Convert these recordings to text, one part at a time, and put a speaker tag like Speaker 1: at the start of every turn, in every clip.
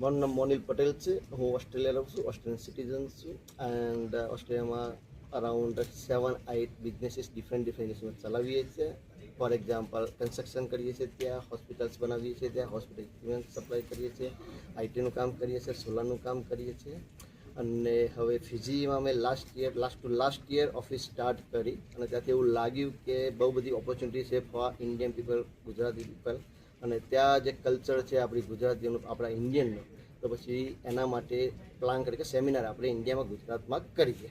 Speaker 1: મારું નામ મોનિલ પટેલ છે હું ઓસ્ટ્રેલિયા રહું છું ઓસ્ટ્રેલિયન સિટીઝન છું એન્ડ ઓસ્ટ્રેલિયામાં around seven eight businesses different different instrument ચલાવીએ છીએ ફોર એક્ઝામ્પલ કન્સ્ટ્રક્શન કરીએ છીએ ત્યાં હોસ્પિટલ્સ બનાવીએ છીએ ત્યાં હોસ્પિટલ ઇક્વિપમેન્ટ સપ્લાય કરીએ છીએ આઈટીનું કામ કરીએ છીએ સોલારનું કામ કરીએ છીએ અને હવે ફિજીમાં મેં last year last to last year office start કરી. અને ત્યાંથી એવું લાગ્યું કે બહુ બધી ઓપોર્ચ્યુનિટી છે for Indian people Gujarati people અને ત્યાં જે કલ્ચર છે આપણી ગુજરાતીઓનું, આપણા ઇન્ડિયનનું તો પછી એના માટે પ્લાન કરી કે સેમિનાર આપણે ઇન્ડિયામાં ગુજરાતમાં કરીએ.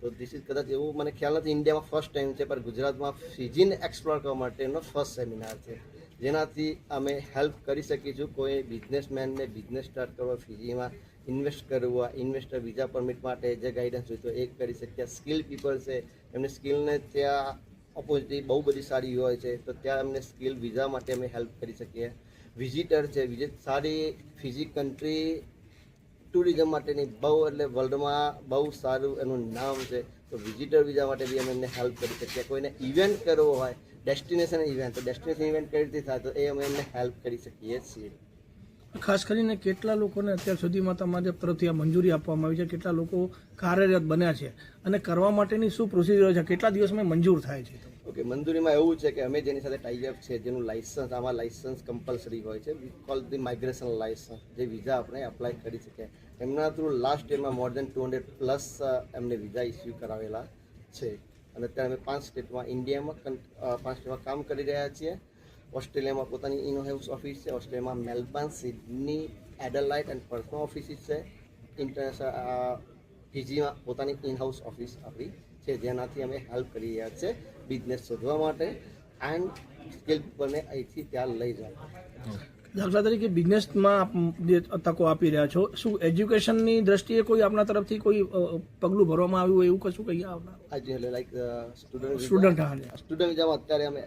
Speaker 1: તો ધીસ ઇઝ કદાચ એવું મને ખ્યાલ નથી ઇન્ડિયામાં ફર્સ્ટ ટાઈમ છે, પણ ગુજરાતમાં ફિજીને એક્સપ્લોર કરવા માટેનો ફર્સ્ટ સેમિનાર છે. જેનાથી અમે હેલ્પ કરી શકીશું કોઈ બિઝનેસમેનને બિઝનેસ સ્ટાર્ટ કરવા ફિજીમાં ઇન્વેસ્ટ કરવું ઇન્વેસ્ટર વિઝા પરમિટ માટે જે ગાઈડન્સ તો એ કરી શકીએ. સ્કિલ પીપલ છે, એમની સ્કિલને ત્યાં ઓપોર્ચ્યુનિટી બહુ બધી સારી હોય છે, તો ત્યાં અમને સ્કિલ વિઝા માટે અમે હેલ્પ કરી શકીએ. વિઝિટર છે વિઝિટ સારી ફિઝિક કન્ટ્રી ટુરિઝમ માટેની બહુ એટલે વર્લ્ડમાં બહુ સારું એનું નામ છે, તો વિઝિટર વિઝા માટે બી અમે એમને હેલ્પ કરી શકીએ. કોઈને ઇવેન્ટ કરવો હોય ડેસ્ટિનેશન ઇવેન્ટ તો ડેસ્ટિનેશન ઇવેન્ટ કઈ રીતે થાય, તો એ અમે એમને હેલ્પ કરી શકીએ છીએ.
Speaker 2: ખાસ કરીને કેટલા લોકોને અત્યાર સુધીમાં તમારી તરફથી આ મંજૂરી આપવામાં આવી છે, કેટલા લોકો કાર્યરત બન્યા છે અને કરવા માટેની શું પ્રોસિજર છે, કેટલા દિવસમાં મંજૂર થાય છે?
Speaker 1: ઓકે, મંજૂરીમાં એવું છે કે અમે જેની સાથે ટાઈઅપ છે, જેનું લાઇસન્સ આમાં લાઇસન્સ કમ્પલસરી હોય છે we call the migration license જે વિઝા આપણે એપ્લાય કરી શકીએ. એમના through last ડેમાં more than two hundred plus એમને વિઝા ઇસ્યુ કરાવેલા છે. અને અત્યારે અમે પાંચ સ્ટેટમાં ઇન્ડિયામાં પાંચ સ્ટેટમાં કામ કરી રહ્યા છીએ. ઓસ્ટ્રેલિયામાં પોતાની ઇન ઓફિસ છે. ઓસ્ટ્રેલિયામાં Melbourne Sydney Adelaide and personal offices છે. ઇન્ટરનેશનલ પીજીમાં પોતાની ઇન હાઉસ ઓફિસ આપણી છે. જેનાથી અમે હેલ્પ કરી રહ્યા છે બિઝનેસ શોધવા માટે એન્ડ સ્કિલ પીપલને અહીંથી ત્યાં લઈ જવા
Speaker 2: દાખલા તરીકે બિઝનેસમાં જે તકો આપી રહ્યા છો શું એજ્યુકેશનની દ્રષ્ટિએ કોઈ આપના તરફથી કોઈ પગલું ભરવામાં આવ્યું હોય એવું કશું કહીએ આપના
Speaker 1: આજે લાઈક સ્ટુડન્ટ
Speaker 2: સ્ટુડન્ટ
Speaker 1: સ્ટુડન્ટ વિઝામાં અત્યારે અમે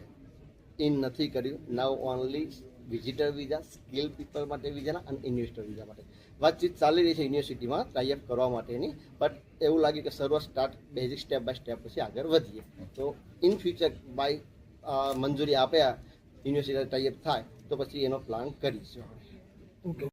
Speaker 1: ઇન નથી કર્યું. Now only visitor visa skill people માટે વિઝાના અને ઇન્વેસ્ટર વિઝા માટે. વાતચીત ચાલી રહી છે યુનિવર્સિટીમાં ટાઈઅપ કરવા માટેની. બટ એવું લાગ્યું કે સર્વ start basic step by step પછી આગળ વધીએ. તો ઇન ફ્યુચર બાય મંજૂરી આપ્યા યુનિવર્સિટી ટ્રાયઅપ થાય, તો પછી એનો પ્લાન કરીશું.
Speaker 2: ઓકે